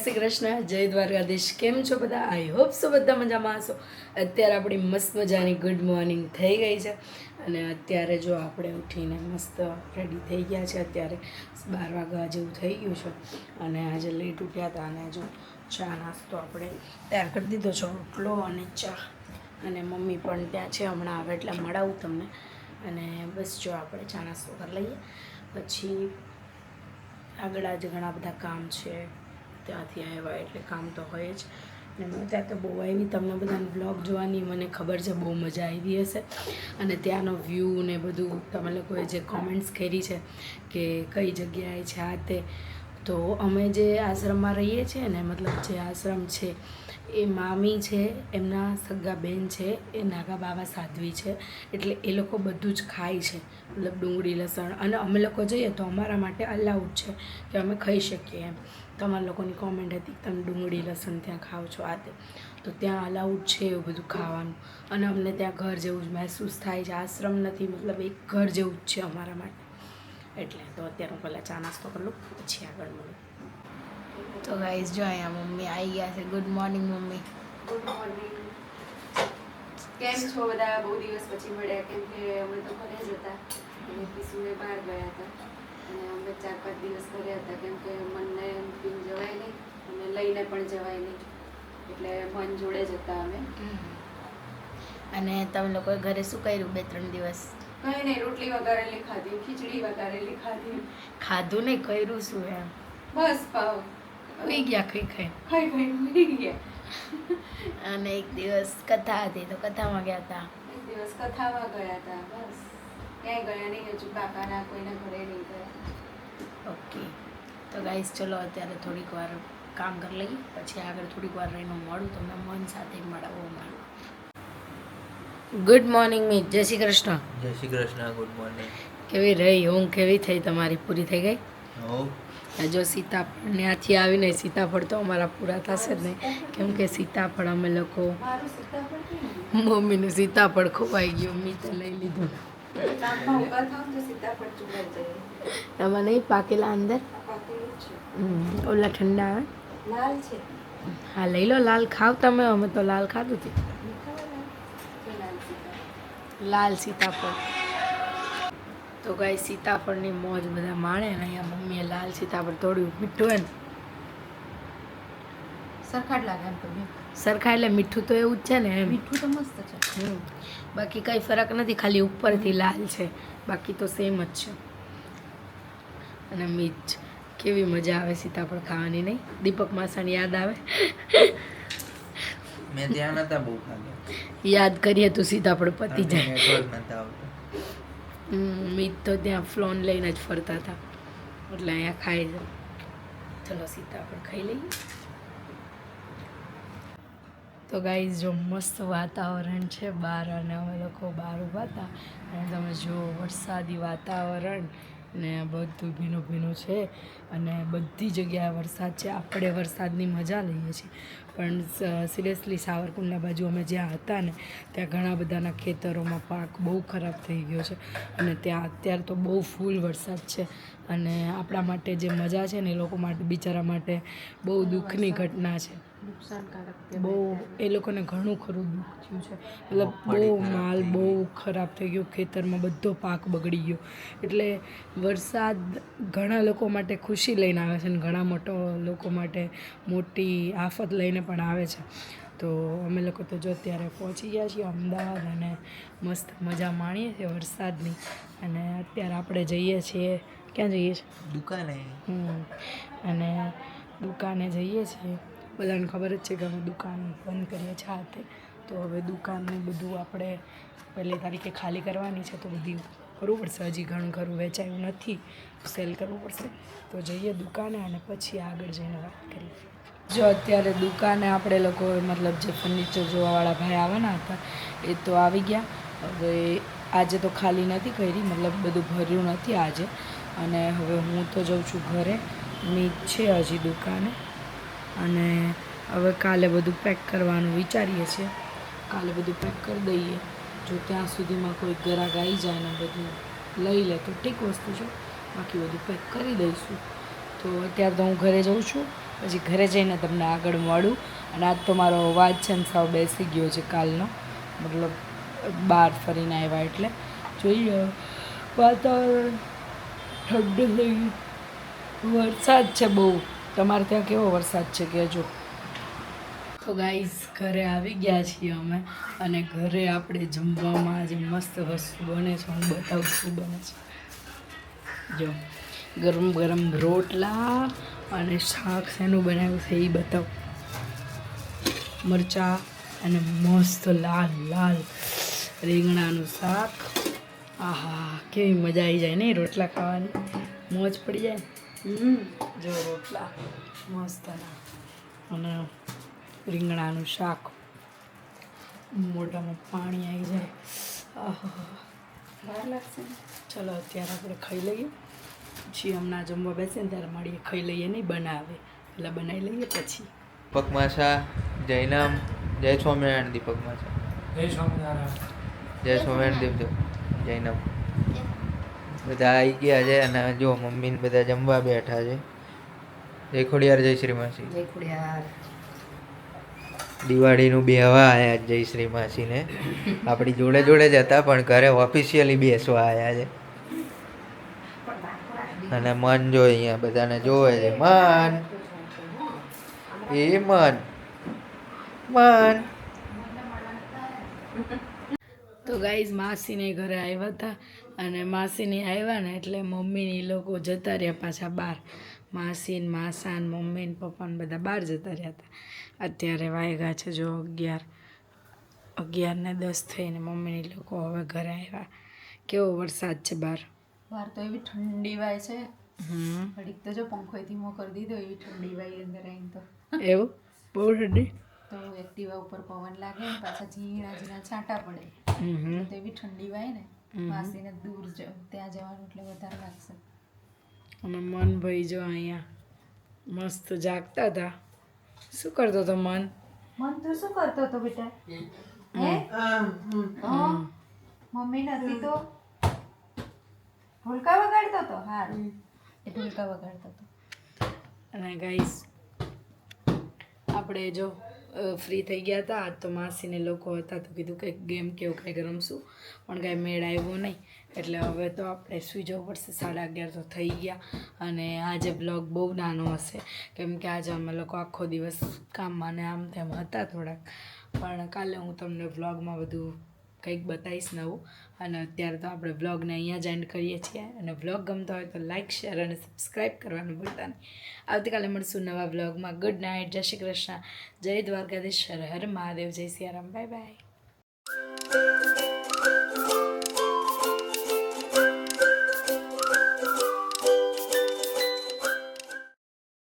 શ્રી કૃષ્ણ. જય દ્વારકાધીશ. કેમ છો બધા? આઈ હોપ સો બધા મજામાં હશો. અત્યારે આપણી મસ્ત મજાની ગુડ મોર્નિંગ થઈ ગઈ છે. અને અત્યારે જો આપણે ઉઠીને મસ્ત રેડી થઈ ગયા છે અત્યારે. બાર વાગ્યા જેવું થઈ ગયું છે. અને આજે લેટ ઉઠ્યા હતા અને જો ચા નાસ્તો આપણે તૈયાર કરી દીધો છે. રોટલો અને ચા. અને મમ્મી પણ ત્યાં છે હમણાં આવે એટલે મળાવું તમને. અને બસ જો આપણે ચા નાસ્તો કરી લઈએ. પછી આગળ આજે ઘણા બધા કામ છે. ત્યાંથી આવ્યા એટલે કામ તો હોય જ. ને હું ત્યાં તો બહુ આવી. તમને બધાને બ્લોગ જોવાની મને ખબર છે, બહુ મજા આવી હશે. અને ત્યાંનો વ્યૂ ને બધું તમે લોકોએ જે કોમેન્ટ્સ કરી છે કે કઈ જગ્યાએ છે આ તે. તો અમે જે આશ્રમમાં રહીએ છીએ ને, મતલબ જે આશ્રમ છે એ મામી છે, એમના સગા બેન છે, એ નાગા બાવા સાધ્વી છે, એટલે એ લોકો બધું જ ખાય છે, મતલબ ડુંગળી, લસણ, અને અમે લોકો જઈએ તો અમારા માટે અલાઉડ છે કે અમે ખાઈ શકીએ એમ. તમારા લોકોની કોમેન્ટ હતી તમે ડુંગળી, લસણ ત્યાં ખાઓ છો, આ તે. તો ત્યાં અલાઉડ છે એવું બધું ખાવાનું. અને અમને ત્યાં ઘર જેવું જ મહેસૂસ થાય છે, આશ્રમ નથી, મતલબ એક ઘર જેવું જ છે અમારા માટે. એટલે તો અત્યારે હું પહેલાં ચા નાસ્તો કરી પછી આગળ મળું તો ગાઈઝ જો અહીંયા મમ્મી આવી ગયા છે. Good morning mummy. Good morning કેમ છો બધા? બહુ દિવસ પછી મળ્યા. કેમ કે અમે તો ઘરે જ હતા. અને કિશુને બહાર ગયા હતા. અને અમે ચાર પાંચ દિવસ ઘરે હતા. કેમ કે મનને પીન જવાય નહીં. અને લઈને પણ જવાય નહીં. એટલે મન જોડે જ હતા અમે. અને તમે લોકોએ ઘરે શું કર્યું બે ત્રણ દિવસ? કંઈ નહીં રોટલી વઘારેલી ખાધી ખીચડી વઘારેલી ખાધી. ખાધું નહીં કર્યું શું એમ? બસ પાવ. હોઈ ગયા ખાઈ ખાઈ. ખાઈ ખાઈ મરી ગયા. અને એક દિવસ કથા હતી તો કથામાં ગયા હતા એક દિવસ કથામાં ગયા હતા બસ. ક્યાંય ગયા નહીં હજુ કાકાના કોઈના ઘરે નહીં ગયા. ઓકે તો ગાઈસ ચલો અત્યારે થોડીક વાર કામ કરી લઈએ પછી આગળ થોડીક વાર રહીને મળું તમને મન સાથે મળાવો મારું ગુડ મોર્નિંગ મિત જય શ્રી કૃષ્ણ. જય શ્રી કૃષ્ણ ગુડ મોર્નિંગ કેવી રહી ઊંઘ કેવી થઈ તમારી? પૂરી થઈ ગઈ? જો સીતાફળ, ત્યાંથી આવીને સીતાફળ તો અમારા પૂરા થશે જ નહીં. કેમ કે સીતાફળ અમે લોકો મમ્મીનું સીતાફળ ખોવાઈ ગયું લઈ લીધું થાવ તો ચૂડાઈ જાય એમાં નહીં પાકેલા અંદર? ઓલા ઠંડા આવે? હા, લઈ લો, લાલ ખાવ તમે, અમે તો લાલ ખાધું હતું લાલ સીતાફળ. તો ગાય સીતાફળની મોજ બધા માણે ને અહીંયા મમ્મીએ લાલ સીતાફળ તોડ્યું મીઠું એને ને સરખા જ લાગે એમ તો સરખા એટલે મીઠું તો એવું જ છે ને એમ. મીઠું તો મસ્ત છે. બાકી કાંઈ ફરક નથી ખાલી ઉપરથી લાલ છે. બાકી તો સેમ જ છે. અને મીઠ કેવી મજા આવે સીતાફળ ખાવાની નહીં? દીપક માસાની યાદ આવે? મેં ધ્યાન હતા બહુ યાદ કરીએ તો સીતાફળ પતી જાય. મીત તો ત્યાં ફ્લોન લઈને જ ફરતા હતા. એટલે અહીંયા ખાઈ ચલો પણ ખાઈ લઈએ. તો ગાઈઝ જો મસ્ત વાતાવરણ છે બહાર અને અમે લોકો બહાર ઊભા હતા. અને તમે જુઓ વરસાદી વાતાવરણ ને બધું ભીનું ભીનું છે. અને બધી જગ્યાએ વરસાદ છે. આપણે વરસાદની મજા લઈએ છીએ. પણ સિરિયસલી સાવરકુંડલા બાજુ અમે જ્યાં હતા ને ત્યાં ઘણા બધાના ખેતરોમાં પાક બહુ ખરાબ થઈ ગયો છે. અને ત્યાં અત્યારે તો બહુ ફૂલ વરસાદ છે. અને આપણા માટે જે મજા છે ને એ લોકો માટે બિચારા માટે બહુ દુઃખની ઘટના છે. નુકસાનકારક બહુ એ લોકોને ઘણું ખરું દુઃખ થયું છે. મતલબ બહુ માલ બહુ ખરાબ થઈ ગયો ખેતરમાં બધો પાક બગડી ગયો. એટલે વરસાદ ઘણા લોકો માટે ખુશી લઈને આવે છે અને ઘણા મોટો લોકો માટે મોટી આફત લઈને પણ આવે છે. તો અમે લોકો તો જો અત્યારે પહોંચી ગયા છીએ અમદાવાદ અને મસ્ત મજા માણીએ છીએ વરસાદની. અને અત્યારે આપણે જઈએ છીએ ક્યાં જઈએ છીએ? દુકાને. હમ. અને દુકાને જઈએ છીએ. બધાને ખબર જ છે કે અમે દુકાન બંધ કરીએ છીએ હાથે. તો હવે દુકાનનું બધું આપણે પહેલી તારીખે ખાલી કરવાની છે તો બધી કરવું પડશે. હજી ઘણું ખરું વેચાયું નથી સેલ કરવું પડશે. તો જઈએ દુકાને અને પછી આગળ જઈને વાત કરીએ. જો અત્યારે દુકાને આપણે લોકો મતલબ જે ફર્નિચર જોવાવાળા ભાઈ આવવાના હતા, એ તો આવી ગયા. હવે આજે તો ખાલી નથી કરી, મતલબ બધું ભર્યું નથી આજે. અને હવે હું તો જઉં છું ઘરે. મીત છે હજી દુકાને. અને હવે કાલે બધું પેક કરવાનું વિચારીએ છીએ. કાલે બધું પેક કરી દઈએ. જો ત્યાં સુધીમાં કોઈ ગ્રાહક આવી જાય ને બધું લઈ લે, તો ઠીક વસ્તુ છે. બાકી બધું પેક કરી દઈશું. તો અત્યારે તો હું ઘરે જઉં છું. પછી ઘરે જઈને તમને આગળ મળું. અને આજ તો મારો અવાજ છે ને સાવ બેસી ગયો છે કાલનો. મતલબ બહાર ફરીને આવ્યા એટલે. જોઈએ વાતાવરણ ઠંડુ થઈ વરસાદ છે બહુ. તમારે ત્યાં કેવો વરસાદ છે કહેજો. તો ગાઈઝ, ઘરે આવી ગયા છીએ અમે. અને ઘરે આપણે જમવામાં આજે મસ્ત વસ્તુ બને છે, હું બતાવું શું બને છે. જો, ગરમ ગરમ રોટલા અને શાક શેનું બનાવ્યું છે એ બતાવ. મરચાં અને મસ્ત લાલ લાલ રીંગણાનું શાક. આહા કેવી મજા આવી જાય નહીં રોટલા ખાવાની. મોજ પડી જાય હમ. જો રોટલા મસ્તના અને રીંગણાનું શાક. મોઢામાં પાણી આવી જાય. આહા. વાર લાગશે? ચલો અત્યારે આપણે ખાઈ લઈએ. પછી હમણાં જમવા બેસે ને ત્યારે મળીએ ખાઈ લઈએ નહીં બનાવે. એટલે બનાવી લઈએ પછી. દીપક માસા જૈનમ જય સ્વામિનારાયણ દીપક માસા. જય સ્વામિનારાયણ. જય સ્વામિનારાયણ દેવજો જૈનમ બધા આવી ગયા છે અને જો મમ્મી ને બધા જમવા બેઠા છે. જય ખોડિયાર જય શ્રી માસી. જય ખોડિયાર. દિવાળીનું બેહવા આવ્યા જય શ્રી માસીને. આપણી જોડે જોડે જ હતા પણ ઘરે ઓફિશિયલી બેસવા આવ્યા છે. અને મન જો અહીંયા, બધાને જોવે છે. મન. એ મન. મન. તો ગાઈઝ, માસીને ઘરે આવ્યા હતા અને માસીને આવ્યા ને એટલે મમ્મીને એ લોકો જતા રહ્યા પાછા બહાર. માસીને માસા ને મમ્મી ને પપ્પા ને બધા બહાર જતા રહ્યા હતા. અત્યારે વાયગા છે જો અગિયાર. અગિયાર ને દસ થઈને મમ્મીને લોકો હવે ઘરે આવ્યા. કેવો વરસાદ છે બહાર? વાર તો એવી ઠંડી વાય છે. હમ. ઘડીક તો જો પંખો ધીમો કરી દીધો એવી ઠંડી વાય અંદર આવીને તો. એવું? બહુ ઠંડી? તો એક્ટિવા ઉપર પવન લાગે ને પાછા ઝીણા ઝીણા છાંટા પડે. તો એવી ઠંડી વાય ને માસીને દૂર જ- ત્યાં જવાનું એટલે વધારે લાગશે. અને મન ભાઈ જો અહીંયા મસ્ત જાગતા હતા. શું કરતો હતો મન? મન તો શું કરતો હતો બેટા? હે. મમ્મી નથી તો? ઢોલકા વગાડતો તો? હારું. એ ઢોલકા વગાડતો તો. અને ગાઈસ આપણે જો ફ્રી થઈ ગયા હતા આજ તો માસીને લોકો હતા તો કીધું કંઈક ગેમ કેવું કંઈક રમશું. પણ કાંઈ મેળ આવ્યો નહીં. એટલે હવે તો આપણે સુઈ જવું પડશે સાડા અગિયાર તો થઈ ગયા. અને આજે બ્લોગ બહુ નાનો હશે. કેમ કે આજે અમે લોકો આખો દિવસ કામમાં ને આમ તેમ હતા થોડાક. પણ કાલે હું તમને વ્લોગમાં બધું કંઈક બતાવીશ નવું. અને અત્યારે તો આપણે વ્લોગને અહીંયા જ એન્ડ કરીએ છીએ. અને વ્લોગ ગમતો હોય તો લાઇક શેર અને સબસ્ક્રાઈબ કરવાનું ભૂલતા નહીં. આવતીકાલે મળશું નવા વ્લોગમાં. ગુડ નાઇટ જય શ્રી કૃષ્ણ. જય દ્વારકાધીશ. હર હર મહાદેવ. જય સિયારામ. Bye bye